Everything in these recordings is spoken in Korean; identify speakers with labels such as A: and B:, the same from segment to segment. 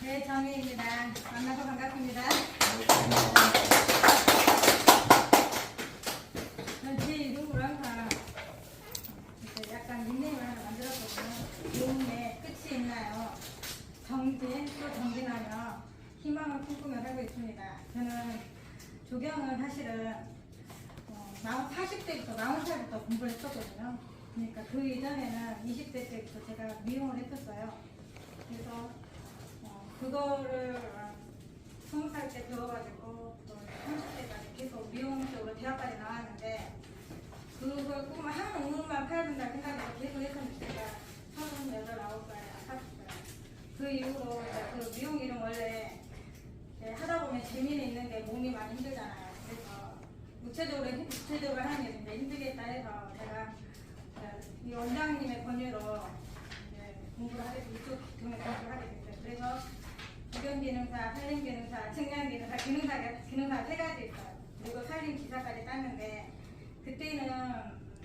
A: 네, 정혜입니다. 만나서 반갑습니다. 제 이름으로 항상 약간 닉네임을 하나 만들었거든요. 용의 끝이 있나요? 정진, 또 정진하며 희망을 꿈꾸며 살고 있습니다. 저는 조경은 사실은 어, 40대부터, 40살부터 공부를 했었거든요. 그러니까 그 이전에는 20대 때부터 제가 미용을 했었어요. 그래서 어, 그거를 스무 살때 배워가지고 또 30대까지 계속 미용 쪽으로 대학까지 나왔는데 그걸 꿈을 한 우물만 팔아준다 생각해서 계속 했었는데 제가 서른여덟 아홉 살에 아팠어요. 그 이후로 그 미용 일은 원래 하다 보면 재미는 있는데 몸이 많이 힘들잖아요. 그래서 구체적으로 힘- 구체적으로 하는 게 힘들겠다 해서 제가 이 원장님의 권유로 이제 공부를 하게 됐 이쪽 공부를 하게 됐어요. 그래서 주변기능사, 산림기능사, 측량기능사, 기능사가 기능사 세 가지 있어요. 그리고 산림기사까지 땄는데 그때는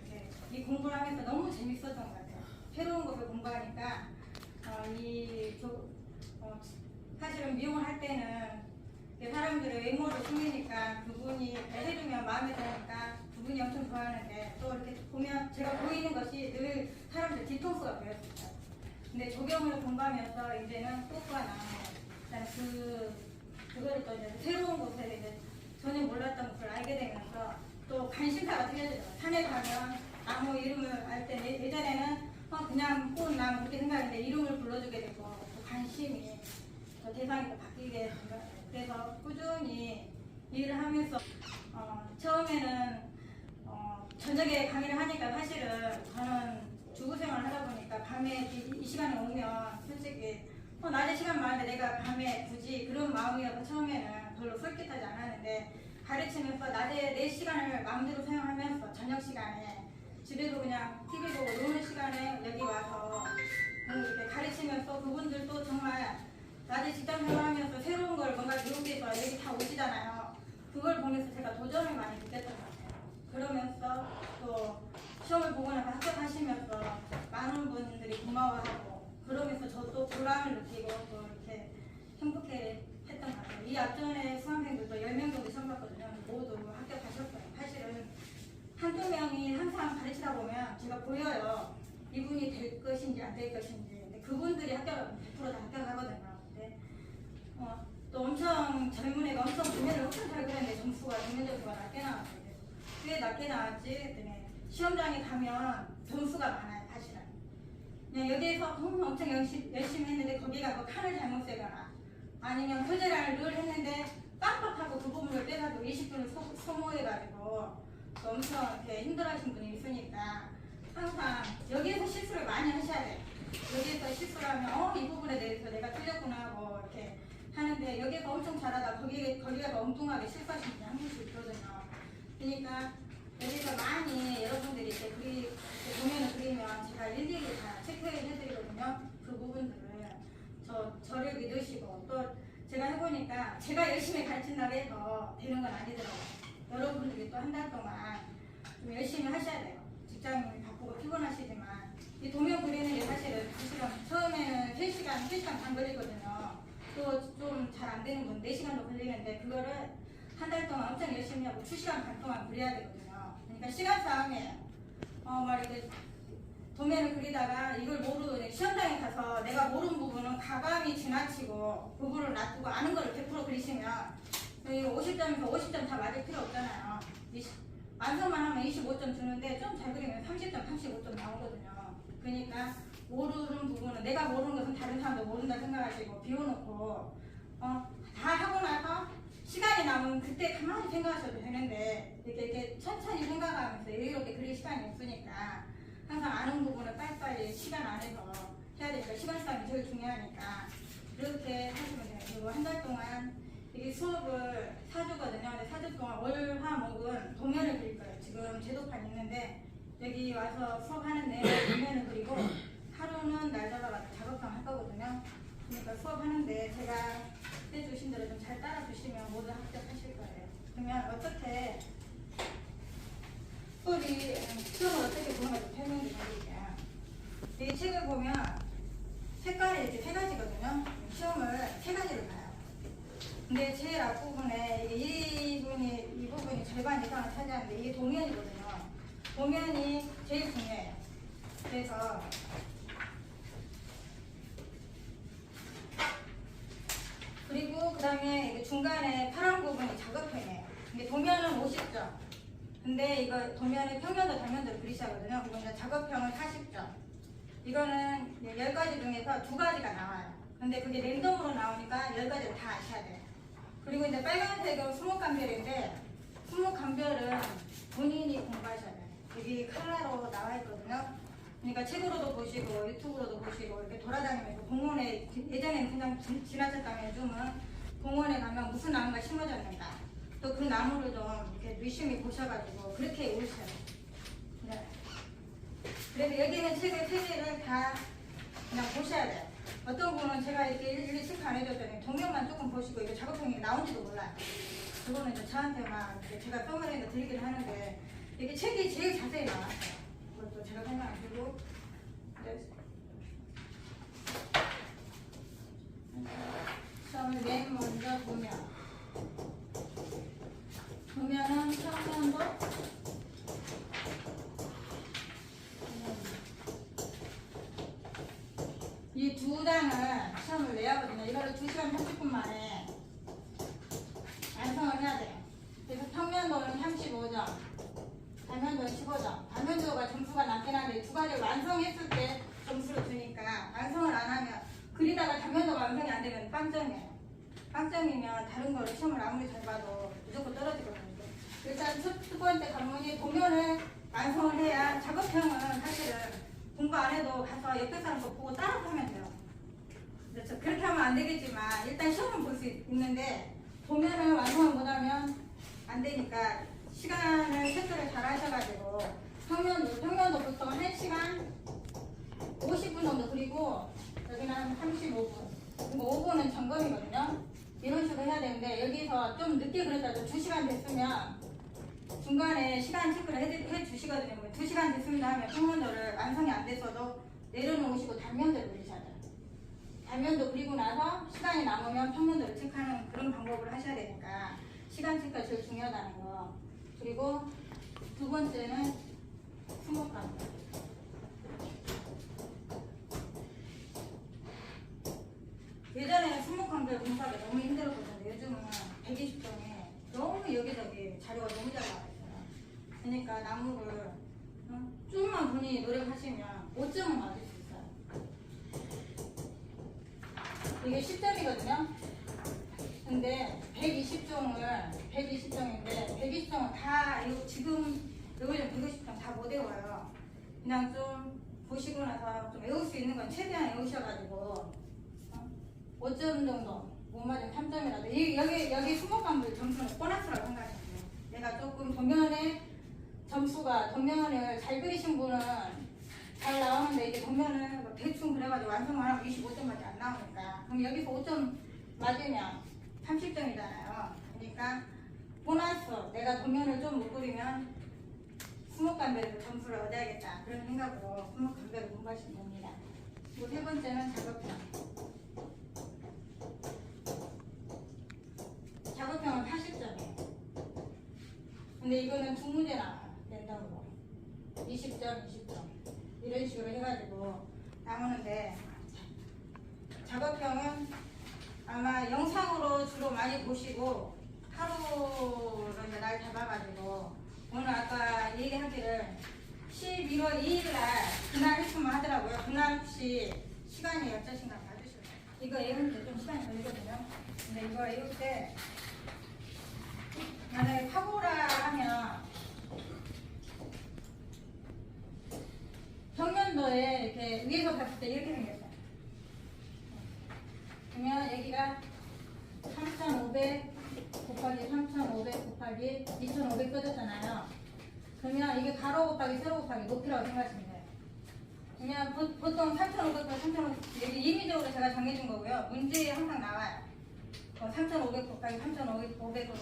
A: 이제 이 공부를 하면서 너무 재밌었던 것 같아요. 새로운 것을 공부하니까 어, 이 조, 어, 사실은 미용을 할 때는 사람들의 외모를 숨기니까 그분이 해주면 마음에 드니까 그분이 엄청 좋아하는데 또 이렇게 보면 제가 보이는 것이 늘 사람들 뒤통수가 보였어요. 근데 조경을 공부하면서 이제는 또가 나와요. 일단 그 그거를 또 이제 새로운 곳에 이제 전혀 몰랐던 것을 알게 되면서 또 관심사가 틀려져요. 산에 가면 나무 이름을 알 때 예전에는 어, 그냥 꽃나무 그렇게 생각했는데 이름을 불러주게 되고 또 관심이 또 대상이 또 바뀌게 같아요. 그래서 꾸준히 일을 하면서 어, 처음에는 어, 저녁에 강의를 하니까 사실은 저는 주부 생활을 하다 보니까 밤에 이, 이 시간에 오면 솔직히 어, 낮에 시간 많은데 내가 밤에 굳이 그런 마음이어서 처음에는 별로 솔깃하지 않았는데 가르치면서 낮에 내 시간을 마음대로 사용하면서 저녁 시간에 집에도 그냥 TV 보고 노는 시간에 여기 와서 이렇게 가르치면서 그분들도 정말 낮에 직장 생활하면서 새로운 걸 뭔가 배우기 위해서 여기 다 오시잖아요. 그걸 보면서 제가 도전을 많이 느꼈던 것 같아요. 그러면서 또 시험을 보고 나서 합격하시면서 많은 분들이 고마워하고 그러면서 저도 보람을 느끼고 또 이렇게 행복해 했던 것 같아요. 이 앞전에 수험생들도 10명 정도 시험 봤거든요. 모두 합격하셨어요. 사실은 한두 명이 항상 가르치다 보면 제가 보여요. 이분이 될 것인지 안 될 것인지. 근데 그분들이 합격, 100%다 합격하거든요. 근데 어, 또 엄청 젊은 애가 엄청 도면을 엄청 잘 그렸는데 점수가 점수가 낮게 나왔어요. 왜 낮게 나왔지? 했더니 시험장에 가면 점수가 많아요. 사실은. 그냥 여기에서 너무 엄청 열심히, 열심히 했는데 거기 가서 칸을 잘못 세거나 아니면 표제를 늘 했는데 깜빡하고 그 부분을 빼가지고 20분을 소, 소모해가지고 또 엄청 이렇게 힘들어하신 분이 있으니까 항상 여기에서 실수를 많이 하셔야 돼요. 여기에서 실수를 하면 어 이 부분에 대해서 내가 틀렸구나 하고 이렇게 하는데 여기에서 엄청 잘하다 거기 거기가 엉뚱하게 실수하시는 분이 한 분씩 있거든요. 그러니까 여기서 많이 여러분들이 이렇게 그리 도면을 그리면 제가 일일이 다 체크해 해드리거든요. 그 부분들을 저 저를 믿으시고 또 제가 해보니까 제가 열심히 가르친다고 해서 되는 건 아니더라고요. 여러분들이 또 한 달 동안 좀 열심히 하셔야 돼요. 직장이 바쁘고 피곤하시지만 이 도면 그리는 게 사실은 사실은 처음에는 3시간, 3시간 반 걸리거든요. 또 좀 잘 안 되는 분 4시간도 걸리는데 그거를 한 달 동안 엄청 열심히 하고 2시간 반 동안 그려야 되거든요. 그러니까 시간 싸움이에요. 어, 막 이렇게 도면을 그리다가 이걸 모르고 시험장에 가서 내가 모르는 부분은 가감이 지나치고 부분을 놔두고 아는 걸 100% 그리시면 여기 50점에서 50점 다 맞을 필요 없잖아요. 완성만 하면 25점 주는데 좀 잘 그리면 30점, 35점 나오거든요. 그러니까 모르는 부분은 내가 모르는 것은 다른 사람도 모른다 생각하시고 비워놓고 어, 다 하고 나서 시간이 남으면 그때 가만히 생각하셔도 되는데 이렇게, 이렇게 천천히 생각하면서 여유롭게 그릴 시간이 없으니까 항상 아는 부분을 빨리빨리 시간 안에서 해야 되니까 시간 싸움이 제일 중요하니까 그렇게 하시면 돼요. 그리고 한 달 동안 이 수업을 4주거든요. 근데 4주 동안 월, 화, 목은 도면을 그릴 거예요. 지금 제도판 있는데 여기 와서 수업하는데 도면을 그리고 하루는 날 잡아가지고 작업상 할 거거든요. 그러니까 수업하는데 제가 해주신 대로 좀 잘 따라 주시면 모두 합격하실 거예요. 그러면 어떻게 음, 수업을 어떻게 보는 가 설명해 드릴게요. 이 책을 보면 색깔이 이렇게 세 가지거든요. 시험을 세 가지를 봐요. 근데 제일 앞부분에 이 부분이 이 부분이 절반 이상을 차지하는데 이게 도면이거든요. 도면이 제일 중요해요. 그래서 그리고 그 다음에 중간에 파란 부분이 작업형이에요. 이게 도면은 50점. 근데 이거 도면의 평면도 단면도 그리시하거든요. 그리고 이제 작업형은 40점. 이거는 10가지 중에서 두 가지가 나와요. 근데 그게 랜덤으로 나오니까 10가지를 다 아셔야 돼요. 그리고 이제 빨간색은 수목감별인데 수목감별은 본인이 공부하셔야 돼요. 여기 칼라로 나와 있거든요. 그러니까 책으로도 보시고 유튜브로도 보시고 이렇게 돌아다니면서 공원에 예전에는 그냥 지- 지나쳤다면 요즘은 공원에 가면 무슨 나무가 심어졌는가 또 그 나무를 좀 이렇게 유심히 보셔가지고 그렇게 오셔야 돼요. 네. 그래서 여기는 책을 세 개를 다 그냥 보셔야 돼요. 어떤 분은 제가 이렇게 일일이 체크 안 해줬더니 동영만 조금 보시고 이게 작업형이 나온지도 몰라요. 그거는 이제 저한테만 제가 써머리에서 드리긴 하는데 이게 책이 제일 자세히 나왔어요. 그것도 제가 생각 안 들고 네. 시험을 맨 먼저 보면 보면은 평면도 이 두 장을 시험을 내야 하거든요. 이거를 2시간 30분 만에 완성을 해야 돼요. 그래서 평면도는 35점, 단면도는 15점. 단면도가 점수가 낮긴 한데 두 가지를 완성했을 때 점수를 주니까 완성을 안 하면 그리다가 단면도가 완성이 안 되면 빵점이에요. 빵점이면 다른 거를 시험을 아무리 잘 봐도 무조건 떨어지거든요. 일단 첫, 첫 번째 관문이 도면을 완성을 해야 작업형은 사실은 공부 가서 옆에 사람 거 보고 따라하면 돼요. 그렇죠. 그렇게 하면 안 되겠지만 일단 시험은 볼 수 있는데 도면을 완성을 못하면 안 되니까 시간을 체크를 잘 하셔가지고 평면도 평면도 보통 1시간 50분 정도 그리고 여기는 한 35분 그리고 5분은 점검이거든요 이런 식으로 해야 되는데 여기서 좀 늦게 그랬다도 2시간 됐으면 중간에 시간 체크를 해, 해 주시거든요 뭐 2시간 됐습니다 하면 평면도를 완성이 안 됐어도 내려놓으시고 단면도를 그리셔야 돼요 단면도 그리고 나서 시간이 남으면 평면도를 체크하는 그런 방법을 하셔야 되니까 시간 체크가 제일 중요하다는 거 그리고 두 번째는 수목감 예전에는 수목관계 공부하기 너무 힘들었거든요. 요즘은 120점에 너무 여기저기 자료가 너무 잘 나와 있어요. 그러니까 나무를 어? 조금만 본인이 노력하시면 5점은 맞을 수 있어요. 이게 10점이거든요. 근데 120점을 120점인데 120점은 다 이거 지금 좀 120점 다못 외워요. 그냥 좀 보시고 나서 좀 외울 수 있는 건 최대한 외우셔가지고 어? 5점 정도 못 맞으면 3점이라도 이, 여기 여기 수목관물 점수는 보너스라고 생각해요. 내가 조금 도면에 점수가 도면을 잘 그리신 분은 잘 나오는데 이게 도면을 뭐 대충 그래가지고 완성을 하면 25점밖에 안 나오니까 그럼 여기서 5점 맞으면 30점이잖아요. 그러니까 보너스 내가 도면을 좀 못 그리면 수목관별로 점수를 얻어야겠다 그런 생각으로 수목관별을 공부하시면 됩니다. 그리고 세 번째는 작업형. 작업형은 80점이에요. 근데 이거는 두 문제 나와요. 랜덤으로. 20점, 20점. 이런 식으로 해가지고 나오는데 작업형은 아마 영상으로 주로 많이 보시고 하루를 이제 날 잡아가지고 오늘 아까 얘기하기를 11월 2일 날 그날 했으면 하더라고요. 그날 혹시 시간이 어떠신가 봐주시면 이거 외우는데 좀 시간이 걸리거든요. 근데 이거 외울 때 만약에 파고라 하면 평면도에 이렇게 위에서 봤을 때 이렇게 생겼어요. 그러면 여기가 3,500 곱하기 3,500 곱하기 2,500 떠졌잖아요. 그러면 이게 가로 곱하기 세로 곱하기 높이라고 생각하시면 돼요. 그러면 보, 보통 3,500과 3,500 여기 임의적으로 제가 정해준 거고요. 문제에 항상 나와요. 어, 3,500 곱하기 3,500으로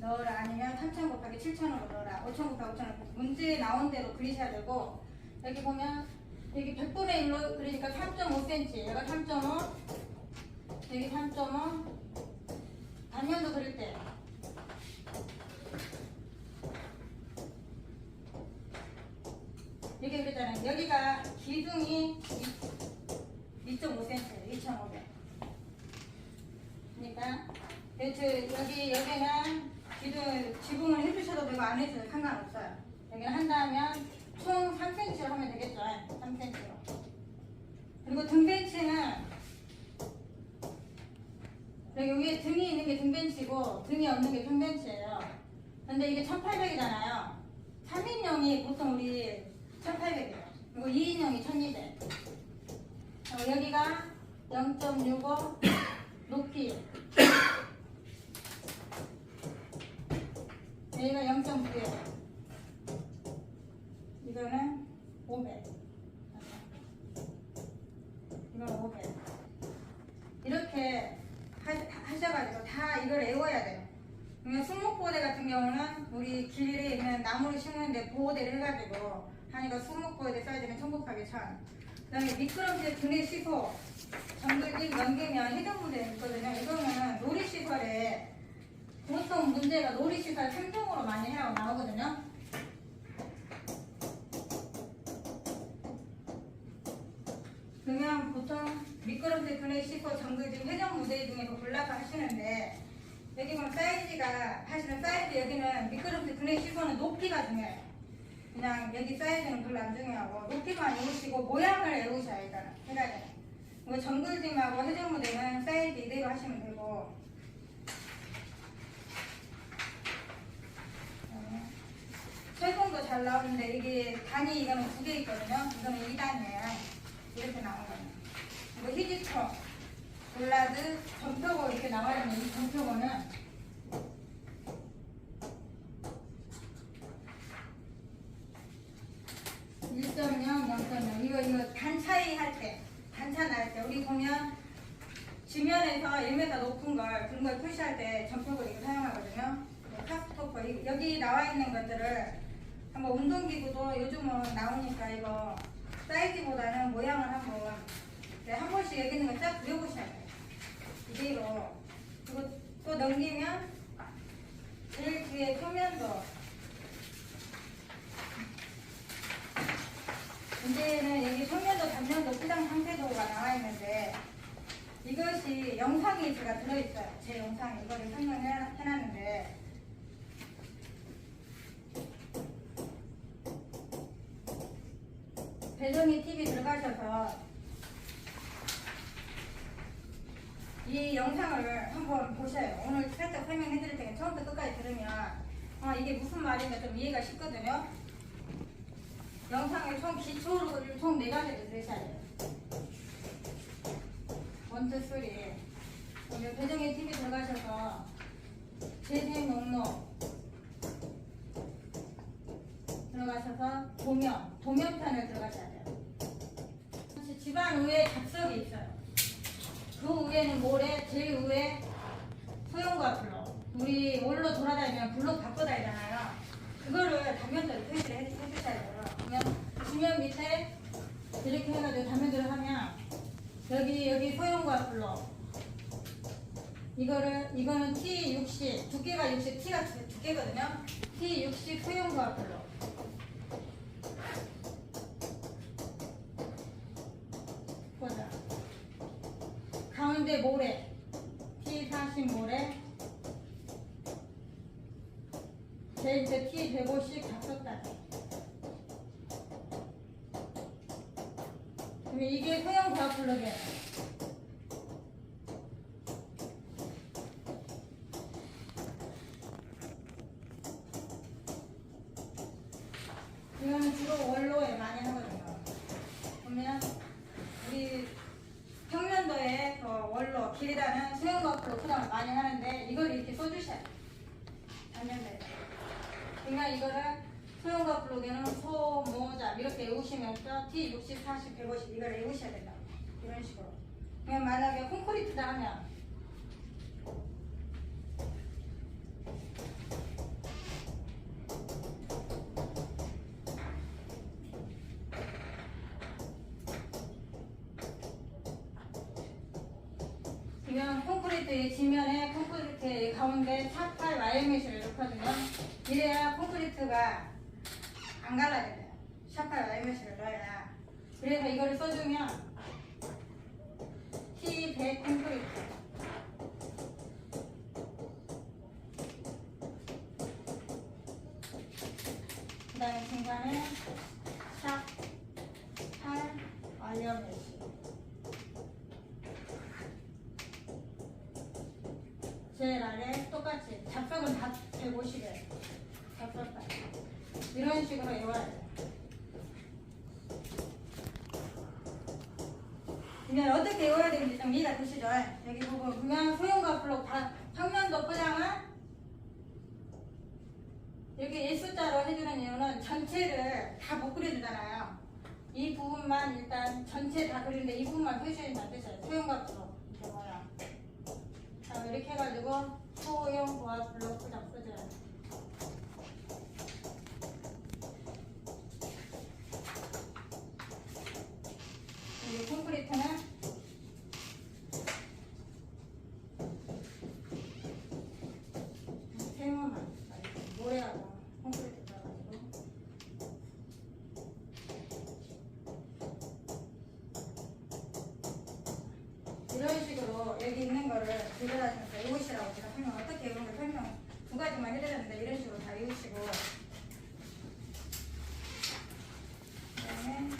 A: 넣어라 아니면 3,000 곱하기 7,000으로 넣어라 5,000 곱하기 5,000으로 문제에 나온 대로 그리셔야 되고 여기 보면 여기 100분의 1로 그러니까 3.5cm 얘가 3.5 여기 3.5 단면도 그릴 때. 이렇게 그랬잖아요. 여기가 기둥이 2.5cm 2,500 그러니까 여기, 여기 여기는 기둥 지붕을 해주셔도 되고 안 해주셔도 상관없어요. 여기는 한다면 총 3cm로 하면 되겠죠 3cm로 그리고 등벤치는 여기 위에 등이 있는 게 등 벤치고 등이 없는 게 등벤치예요. 근데 이게 1800이잖아요. 3인용이 보통 우리 1800이에요. 그리고 2인용이 1200 어, 여기가 0.65 높이. 여기가 0.9예요. 이거는 500 이건 500 이렇게 하, 하셔가지고 다 이걸 외워야 돼요 그러면 수목보대 같은 경우는 우리 길에 있는 나무를 심는데 보호대를 해가지고 하니까 수목보대 사이즈는 천국하게 천. 그 다음에 미끄럼틀 등에 시소 정글집 넘기면 해당문제 있거든요. 이거는 놀이시설에 보통 문제가 놀이시설 3종으로 많이 해라고 나오거든요. 그러면 보통 미끄럼틀 근해 시소 정글집 회전 무대 중에서 골라서 하시는데 여기 보면 사이즈가 사실은 사이즈 여기는 미끄럼틀 근해 시소는 높이가 중요해요. 그냥 여기 사이즈는 별로 안 중요하고 높이만 외우시고 모양을 외우셔야 일단은 해야 돼요. 이거 정글짐하고 해전무대는 사이즈 이대로 하시면 되고 그다음에 철봉도 잘 나오는데 이게 단위 이거는 두 개 있거든요. 이거는 2단이에요. 이렇게 나오거든요. 이거 희지총, 볼라드, 점표고 이렇게 나와 있는 이 점표고는 일 1.0, 0.0 이거 이거 단 차이 할 때, 단차 날 때 우리 보면 지면에서 1m 높은 걸 그런 걸 표시할 때 점표를 이거 사용하거든요. 카스토퍼 이- 여기 나와 있는 것들을 한번 운동기구도 요즘은 나오니까 이거 사이즈보다는 모양을 한번 네, 한 번씩 여기 있는 거 쫙 그려보셔야 돼요. 이대로 그리고 또 넘기면 제일 뒤에 표면도 이제는 여기 소면도 단면도 포장 상태도가 나와 있는데 이것이 영상이 제가 들어있어요. 제 영상에 이거를 설명을 해놨는데 배정이 TV 들어가셔서 이 영상을 한번 보셔요. 오늘 살짝 설명해 드릴 테니까 처음부터 끝까지 들으면 아, 이게 무슨 말인가 좀 이해가 쉽거든요. 영상을 총 기초로 총 네 가지를 들으셔야 돼요. 원투 쓰리. 여기 배정의 TV 들어가셔서 재생 목록 들어가셔서 도면, 도면편을 들어가셔야 돼요. 집안 위에 잡석이 있어요. 그 위에는 모래, 제일 위에 소형과 블록. 우리 올로 돌아다니면 블록 갖고 다니잖아요. 그거를 단면대로 표시를 해- 해주셔야 돼요. 그러면 지면 밑에 이렇게 해가지고 단면대로 하면 여기 여기 소형과 블록. 이거를 이거는 T60 두께가 60 T가 두- 두께거든요. T60 소형과 블록. 가운데 모래? T40 모래? 제일 밑에 T150 각석까지 그럼 이게 소형 과학 블록이에 콘크리트 이 지면에 콘크리트 이 가운데 탑발 와이어메시를 넣거든요. 이래야 콘크리트가 안 갈라져요. 샤팔 와이어메시를 넣어야. 그래서 이거를 써주면 똑같이 잡석은 다 150에 잡석다 이런 식으로 돼요 그냥 어떻게 외워야 되는지 좀 이해가 되시죠? 여기 보고 그냥 소형과 블록 다 평면도 포장은 이렇게 일숫자로 해주는 이유는 전체를 다 못 그려주잖아요. 이 부분만 일단 전체 다 그리는데 이 부분만 표시해주면 뜻이에요. 소형과 블록. 이렇게 모양 자, 이렇게 해가지고 소형 보아 블록 포장 써줘야 돼. 여기 콘크리트는 생어만 모래하고 콘크리트 들어가지고 이런 식으로 여기 있는 거를 들여다니면서 외우시라고 제가 설명 어떻게 외우는 걸 설명 두 가지만 해드렸는데 이런 식으로 다 외우시고 그다음에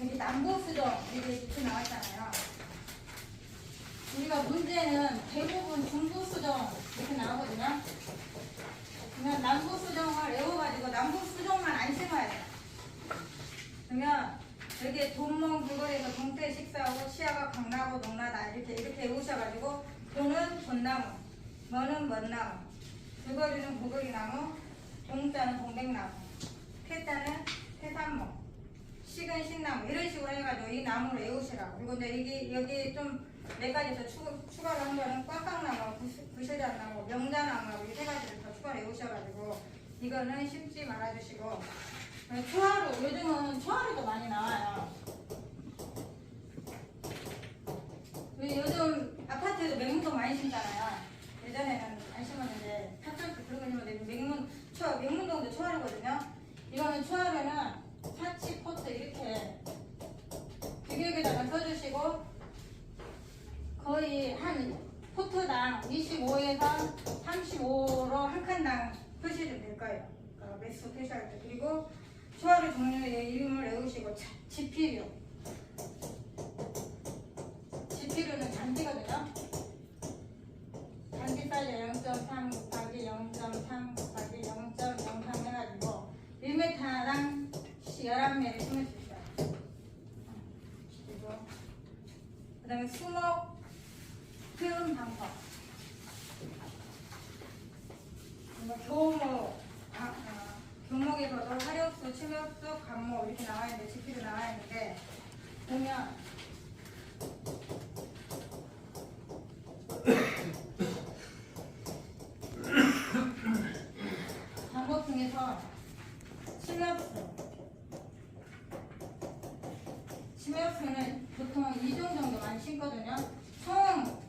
A: 여기 남부 수정 이게 이렇게 나왔잖아요. 우리가 문제는 대부분 중부 수정 이렇게 나오거든요. 그러면 남부 수정을 외워가지고 남부 수정만 안 심어야 돼요. 그러면 여기 돈몽 불거리에서 동태 식사하고 시야가 강나고 농나다 이렇게 이렇게 외우셔가지고 돈은 돈나무, 뭐는 멋나무, 불거리는 불거리나무, 동자는 동백나무, 태자는 태산목, 식은 식나무 이런 식으로 해가지고 이 나무를 외우시라고. 그리고 이제 여기 여기 좀몇 가지 더 추, 추가를 한 거는 꽉꽉나무, 부실자나무, 명자나무 이세 가지를 더 추가로 외우셔가지고 이거는 심지 말아주시고. 초하루 요즘은 초하루도 많이 나와요. 요즘 아파트에도 맹문도 많이 심잖아요. 예전에는 안 심었는데 탑절도 그런 거 심었는데 맹문 초 맹문동도 초하루거든요. 이거는 초하루는 사치 포트 이렇게 규격에다가 써주시고 거의 한 포트당 25에서 35로 한 칸당 표시를 될 거예요. 어, 매수 표시할 때 그리고 초하루 종류의 이름을 외우시고 자- 지필류 지필류는 잔디거든요. 잔디 사이즈 0.3 곱하기 0.3 곱하기 0.03 해가지고 1m당 11매를 심을 수 있어요. 그리고 그 다음에 수목 표현 방법. 교목, 아, 아, 교목에서도 화력수, 침엽수, 간목 이렇게 나와 있는데 지피도 나와 있는데 보면 방법 중에서 침엽수 침엽수는 보통 2종 정도 많이 심거든요. 총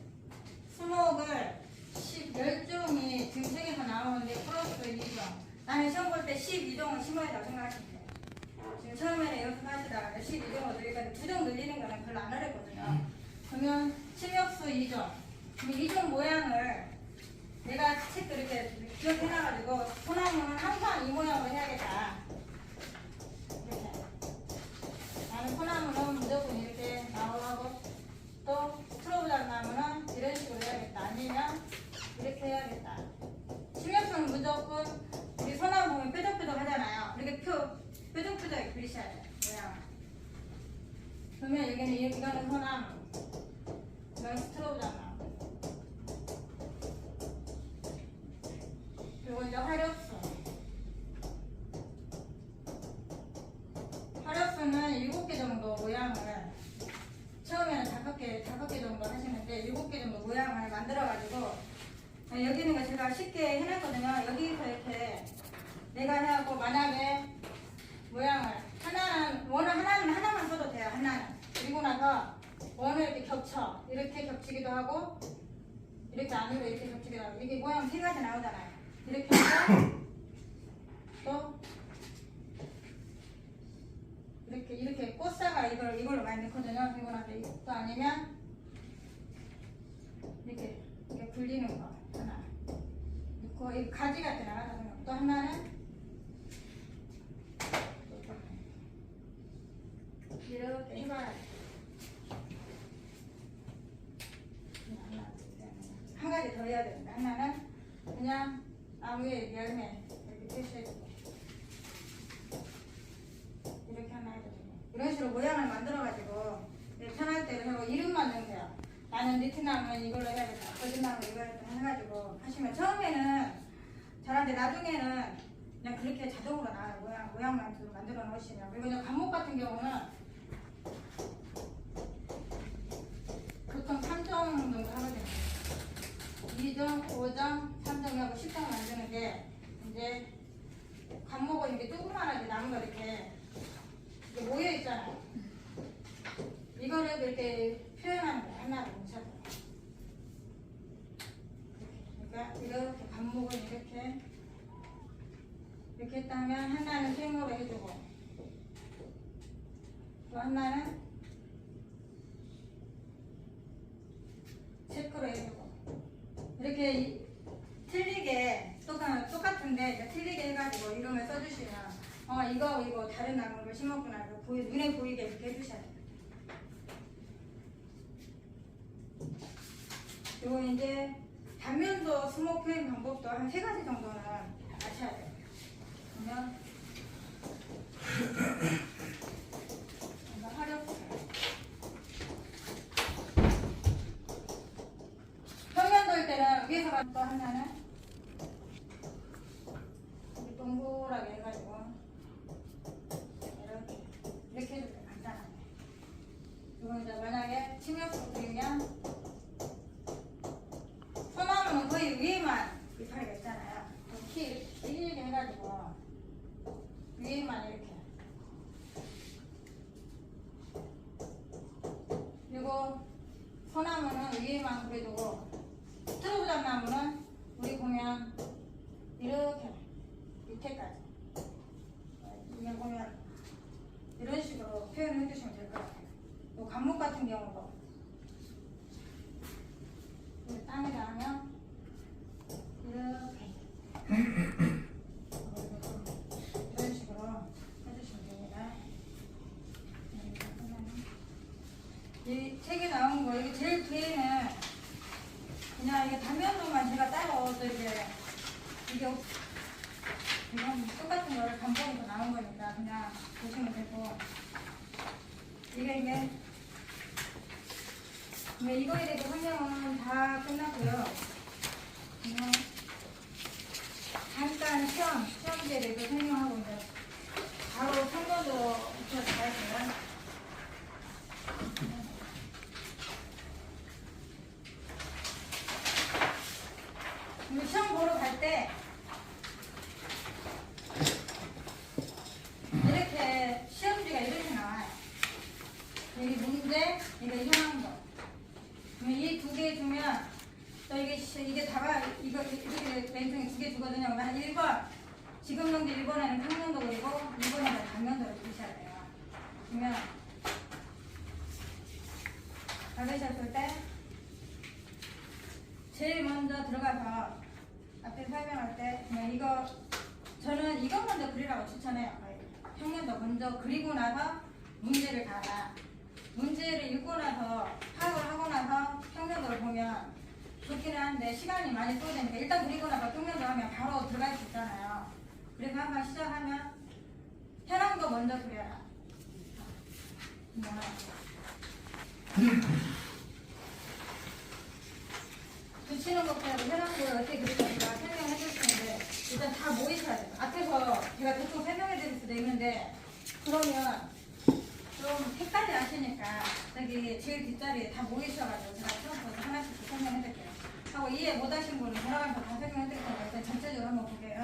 A: 수목을 10, 10종이 지금 책에서 나오는데 플러스 2종. 나는 시험 볼 때 12종을 심어야 된다고 생각하시면 돼요. 지금 처음에는 연습하시다가 12종을 늘리니까 2종 늘리는 거는 별로 안 어렵거든요. 그러면 침엽수 2종. 2종 모양을 내가 책도 이렇게 기억해놔가지고 소나무는 항상 이 모양으로 해야겠다. 이렇게. 나는 소나무는 무조건 이렇게 나오고 또 트러블 나무는 이런 식으로 해야겠다. 아니면 이렇게 해야겠다. 심혈수는 무조건 우리 소나무 보면 뾰족뾰족 하잖아요. 이렇게 표, 뾰족뾰족 그리셔야 돼요. 모양. 그러면 여기는 이- 이거는 소나무, 이건 스트로브 나무. 그리고 이제 화력수. 화력수는 일곱 개 정도 모양을 처음에는 다섯 개, 다섯 개 정도 하시는데 일곱 개 정도 모양을 만들어가지고 여기 있는 거 제가 쉽게 해놨거든요. 여기서 이렇게 내가 해갖고 만약에 모양을 하나는 원을 하나는 하나만 써도 돼요. 하나는 그리고 나서 원을 이렇게 겹쳐 이렇게 겹치기도 하고 안으로 이렇게 겹치기도 하고 이게 모양 세 가지 나오잖아요. 이렇게 해서 또 이렇게 이렇게 꽃사가 이걸 이걸로 많이 넣거든요. 그리고 나서 이- 또 아니면 이렇게 이렇게 굴리는 거 하나 넣고 이 가지 같은 넣고 또 하나는 이렇게 해봐야 돼. 한 가지 더 해야 되는데 하나는 그냥 나무에 열매 이렇게 표시해주고 이렇게 하나 해가지고. 이런 식으로 모양을 만들어가지고 내 편할 때를 하고 이름만 넣으세요 나는 니트나무는 이걸로 해야겠다. 거짓나무 해야겠다 해가지고 하시면 처음에는 잘하는데 나중에는 그냥 그렇게 자동으로 나와요. 모양, 모양만 좀 만들어 놓으시면. 그리고 이제 관목 같은 경우는 보통 3점 정도 하거든요. 2점, 5점, 3점 하고 10점 만드는 게 이제 관목은 이렇게 조그만하게 나무가 이렇게, 이렇게 모여 있잖아요. 이거를 이렇게 표현하는 거예요. 하나로 뭉쳐서. 그러니까 이렇게 관목은 이렇게 이렇게 했다면 하나는 세모로 해주고 또 하나는 체크로 해주고 이렇게 이- 틀리게 똑같, 똑같은데 이제 틀리게 해가지고 이름을 써주시면 어 이거 이거 다른 나무를 심었구나 보이, 눈에 보이게 이렇게 해주셔야 돼요. 그리고 이제 단면도 스모 표현 방법도 한 세 가지 정도는 아셔야 돼요. 그러면 평면 돌 때는 위에서 가또 하나는 이렇게 동그랗게 해가지고 이렇게 이렇게 해주세요 간단하게 그리고 이제 만약에 침엽수 그리면 소나무는 거의 위에만 이파리가 있잖아요 이렇게 이렇게 길게 해가지고 위에만 이렇게 그리고 위에만 그려두고 트로브잡 나무는 우리 보면 이렇게 밑에까지 이게 보면 이런 식으로 표현을 해주시면 될 것 같아요. 또 감목 같은 경우도 땅에다 하면 이렇게 이런 식으로 해주시면 됩니다. 이 책에 나 이게 제일 뒤에는 그냥 이게 단면도만 제가 따로 또 이제 이게 이건 똑같은 거를 반복해서 나온 거니까 그냥 보시면 되고 이게 이게 네, 이거에 대해서 설명은 다 끝났고요. 그냥 잠깐 시험 시험지에 대해서 설명하고 이제 바로 선거도 들어가야 돼요. 이거 시험 보러 갈 때 이렇게 시험지가 이렇게 나와요. 여기 문제, 이거 현황도. 이 두 개 주면 또 이게 시- 이게 다가 이거 이렇게 왼쪽에 두 개 주거든요. 그러면 1번 지금 문제 1번에는 평면도 그리고 2번에는 단면도를 주셔야 돼요. 그러면 받으셨을 때 제일 먼저 들어가서 앞에 설명할 때 그냥 이거 저는 이거 먼저 그리라고 추천해요. 평면도 먼저 그리고 나서 문제를 가라. 문제를 읽고 나서 파악을 하고 나서 평면도를 보면 좋기는 한데 시간이 많이 소요되니까 일단 그리고 나서 평면도 하면 바로 들어갈 수 있잖아요. 그래서 한번 시작하면 현황도 먼저 그려라. 그냥 붙이는 것보다 어떻게 제가 설명해 줄 텐데 일단 다 모이셔야 돼요. 앞에서 제가 대충 설명해 드릴 수도 있는데 그러면 좀 헷갈리 하시니까 저기 제일 뒷자리에 다 모이셔가지고 제가 처음부터 하나씩 설명해 드릴게요. 하고 이해 못 하신 분은 돌아가면서 다 설명해 드릴 테니까 일단 전체적으로 한번 보게